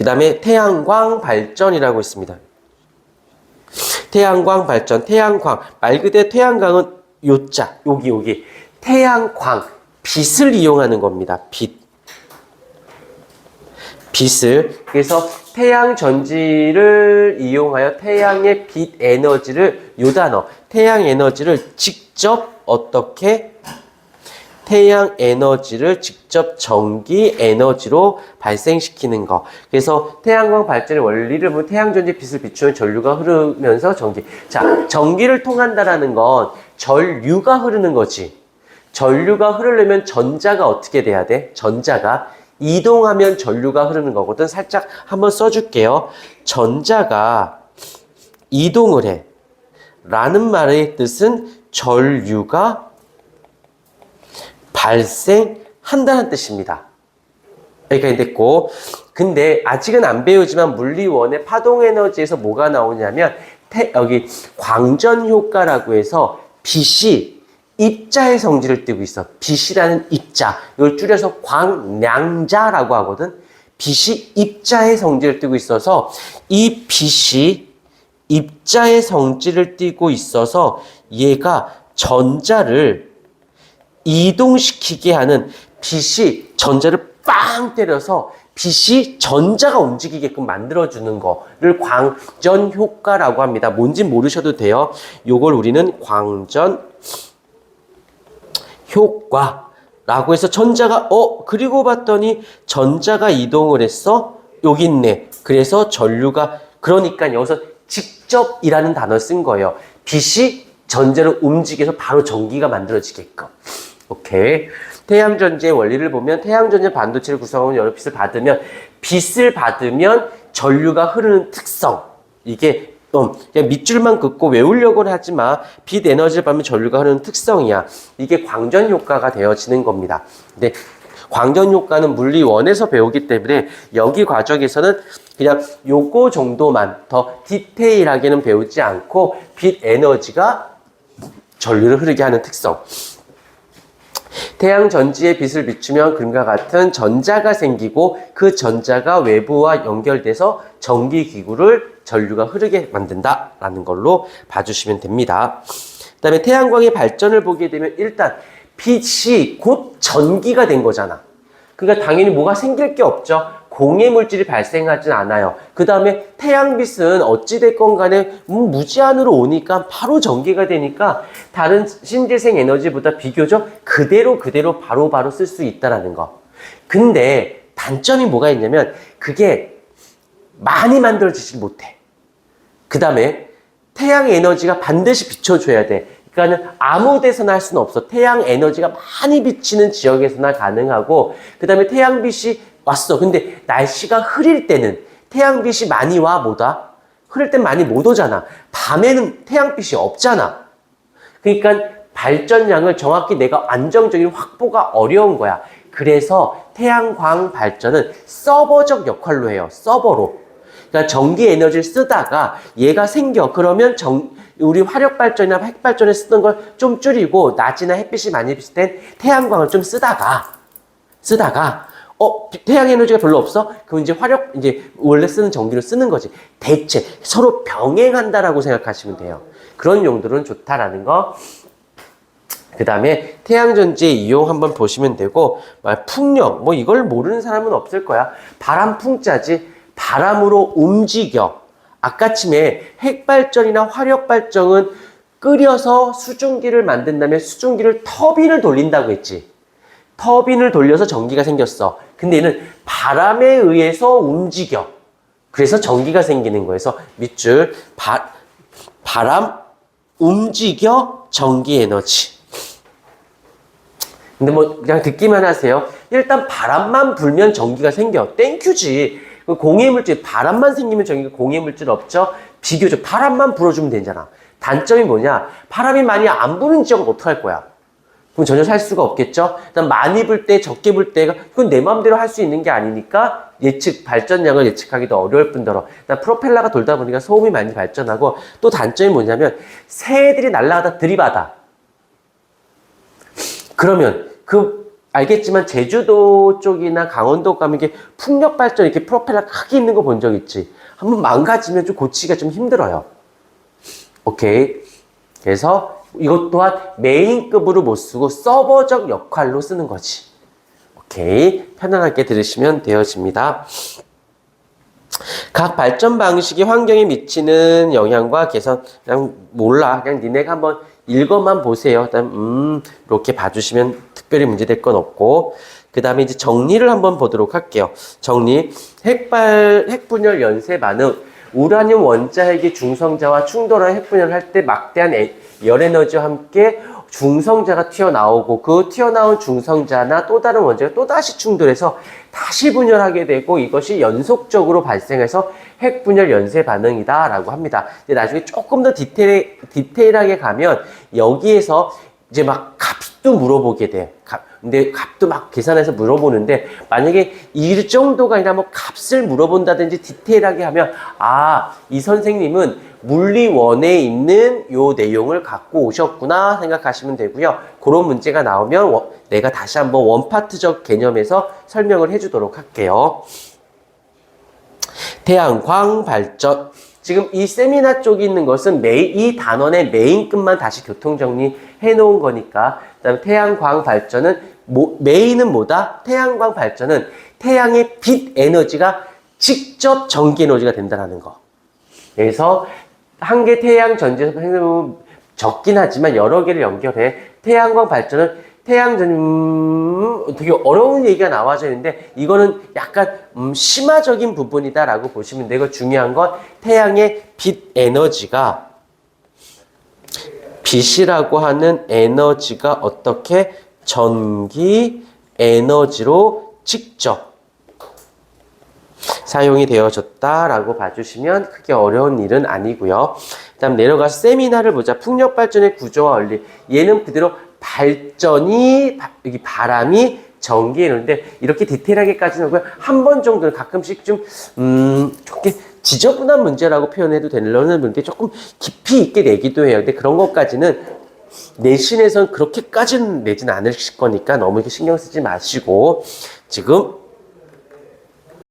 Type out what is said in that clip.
그 다음에 태양광 발전이라고 있습니다. 태양광 발전, 태양광. 말 그대로 태양광은 요자, 여기, 여기. 태양광, 빛을 이용하는 겁니다. 빛. 빛을. 그래서 태양 전지를 이용하여 태양의 빛 에너지를, 요 단어, 태양 에너지를 직접 어떻게 태양 에너지를 직접 전기 에너지로 발생시키는 거. 그래서 태양광 발전의 원리를 보면 태양 전지 빛을 비추면 전류가 흐르면서 전기. 자, 전기를 통한다라는 건 전류가 흐르는 거지. 전류가 흐르려면 전자가 어떻게 돼야 돼? 전자가 이동하면 전류가 흐르는 거거든. 살짝 한번 써줄게요. 전자가 이동을 해. 라는 말의 뜻은 전류가 발생한다는 뜻입니다. 여기까지 됐고, 근데 아직은 안 배우지만 물리원의 파동 에너지에서 뭐가 나오냐면, 태, 여기 광전 효과라고 해서 빛이 입자의 성질을 띠고 있어. 빛이라는 입자. 이걸 줄여서 광량자라고 하거든. 빛이 입자의 성질을 띠고 있어서 이 빛이 입자의 성질을 띠고 있어서 얘가 전자를 이동시키게 하는 빛이 전자를 빵 때려서 빛이 전자가 움직이게끔 만들어주는 거를 광전 효과라고 합니다. 뭔지 모르셔도 돼요. 요걸 우리는 광전 효과라고 해서 전자가 어 그리고 봤더니 전자가 이동을 했어 여기 있네. 그래서 전류가 그러니까 여기서 직접이라는 단어를 쓴 거예요. 빛이 전자를 움직여서 바로 전기가 만들어지게끔. 오케이. 태양전지의 원리를 보면 태양전지 반도체를 구성하는 여러 빛을 받으면 빛을 받으면 전류가 흐르는 특성. 이게 음, 그냥 밑줄만 긋고 외우려고는 하지 마. 빛 에너지를 받으면 전류가 흐르는 특성이야. 이게 광전 효과가 되어지는 겁니다. 근데 광전 효과는 물리 원에서 배우기 때문에 여기 과정에서는 그냥 요거 정도만 더 디테일하게는 배우지 않고 빛 에너지가 전류를 흐르게 하는 특성. 태양 전지에 빛을 비추면 그림과 같은 전자가 생기고 그 전자가 외부와 연결돼서 전기 기구를 전류가 흐르게 만든다라는 걸로 봐주시면 됩니다. 그다음에 태양광의 발전을 보게 되면 일단 빛이 곧 전기가 된 거잖아. 그러니까 당연히 뭐가 생길 게 없죠. 공해 물질이 발생하진 않아요. 그 다음에 태양빛은 어찌됐건 간에 음, 무제한으로 오니까 바로 전기가 되니까 다른 신재생 에너지보다 비교적 그대로 그대로 바로 바로 쓸 수 있다라는 거. 근데 단점이 뭐가 있냐면 그게 많이 만들어지지 못해. 그 다음에 태양 에너지가 반드시 비춰줘야 돼. 그러니까는 아무 데서나 할 수는 없어. 태양 에너지가 많이 비치는 지역에서나 가능하고, 그 다음에 태양빛이 왔어. 근데 날씨가 흐릴 때는 태양빛이 많이 와, 못 와? 흐릴 땐 많이 못 오잖아. 밤에는 태양빛이 없잖아. 그러니까 발전량을 정확히 내가 안정적인 확보가 어려운 거야. 그래서 태양광 발전은 서버적 역할로 해요. 서버로. 그러니까 전기 에너지를 쓰다가 얘가 생겨. 그러면 정, 우리 화력 발전이나 핵 발전에 쓰던 걸 좀 줄이고 낮이나 햇빛이 많이 땐 태양광을 좀 쓰다가 쓰다가 어 태양 에너지가 별로 없어? 그럼 이제 화력 이제 원래 쓰는 전기를 쓰는 거지. 대체 서로 병행한다라고 생각하시면 돼요. 그런 용도는 좋다라는 거. 그 다음에 태양전지의 이용 한번 보시면 되고, 말 풍력, 뭐 이걸 모르는 사람은 없을 거야. 바람 풍자지, 바람으로 움직여. 아까쯤에 핵발전이나 화력발전은 끓여서 수증기를 만든 다음에 수증기를 터빈을 돌린다고 했지. 터빈을 돌려서 전기가 생겼어. 근데 얘는 바람에 의해서 움직여. 그래서 전기가 생기는 거에서 밑줄 바, 바람 움직여 전기 에너지. 근데 뭐 그냥 듣기만 하세요. 일단 바람만 불면 전기가 생겨. 땡큐지. 그 공해물질 바람만 생기면 전기가 공해물질 없죠. 비교적 바람만 불어주면 되잖아. 단점이 뭐냐? 바람이 많이 안 부는 지역은 어떡할 거야? 그럼 전혀 살 수가 없겠죠? 일단 많이 불 때, 적게 불 때가, 그건 내 마음대로 할 수 있는 게 아니니까 예측, 발전량을 예측하기도 어려울 뿐더러, 일단 프로펠러가 돌다 보니까 소음이 많이 발전하고, 또 단점이 뭐냐면, 새들이 날아가다 들이받아. 그러면 그 알겠지만 제주도 쪽이나 강원도 가면 이게 풍력 발전 이렇게 프로펠러 크게 있는 거 본 적 있지? 한번 망가지면 좀 고치기가 좀 힘들어요. 오케이. 그래서 이것 또한 메인급으로 못 쓰고 서버적 역할로 쓰는 거지. 오케이. 편안하게 들으시면 되어집니다. 각 발전 방식이 환경에 미치는 영향과 개선 그냥 몰라 그냥 니네가 한번 읽어만 보세요. 일단 음 이렇게 봐주시면 특별히 문제될 건 없고 그 다음에 이제 정리를 한번 보도록 할게요. 정리 핵발 핵분열 연쇄 반응 우라늄 원자핵의 중성자와 충돌한 핵분열을 할때 막대한 에- 열에너지와 함께 중성자가 튀어나오고 그 튀어나온 중성자나 또 다른 원자가 또다시 충돌해서 다시 분열하게 되고 이것이 연속적으로 발생해서 핵분열 연쇄 반응이다 라고 합니다. 근데 나중에 조금 더 디테일, 디테일하게 가면 여기에서 이제 막 값도 물어보게 돼요. 값. 근데 값도 막 계산해서 물어보는데 만약에 이 정도가 아니라 뭐 값을 물어본다든지 디테일하게 하면 아, 이 선생님은 물리원에 있는 요 내용을 갖고 오셨구나 생각하시면 되고요. 그런 문제가 나오면 워- 내가 다시 한번 원파트적 개념에서 설명을 해주도록 할게요. 태양광 발전. 지금 이 세미나 쪽에 있는 것은 메이, 이 단원의 메인급만 다시 교통정리 해놓은 거니까. 그 다음에 태양광 발전은, 뭐, 메인은 뭐다? 태양광 발전은 태양의 빛 에너지가 직접 전기 에너지가 된다는 거. 그래서 한 개 태양 전지에서 적긴 하지만 여러 개를 연결해. 태양광 발전은 태양 전, 음, 되게 어려운 얘기가 나와져 있는데 이거는 약간 음, 심화적인 부분이다라고 보시면 되고 중요한 건 태양의 빛 에너지가 빛이라고 하는 에너지가 어떻게 전기 에너지로 직접 사용이 되어졌다라고 봐주시면 크게 어려운 일은 아니고요. 다음 내려가서 세미나를 보자. 풍력 발전의 구조와 원리. 얘는 그대로 발전이 바- 여기 바람이 전기 에너지인데 이렇게 디테일하게까지는 없고요. 한 번 정도는 가끔씩 좀 음, 좋게 지저분한 문제라고 표현해도 되려는 문제 조금 깊이 있게 내기도 해요. 근데 그런 것까지는 내신에선 그렇게까지는 내진 않으실 거니까 너무 이렇게 신경 쓰지 마시고 지금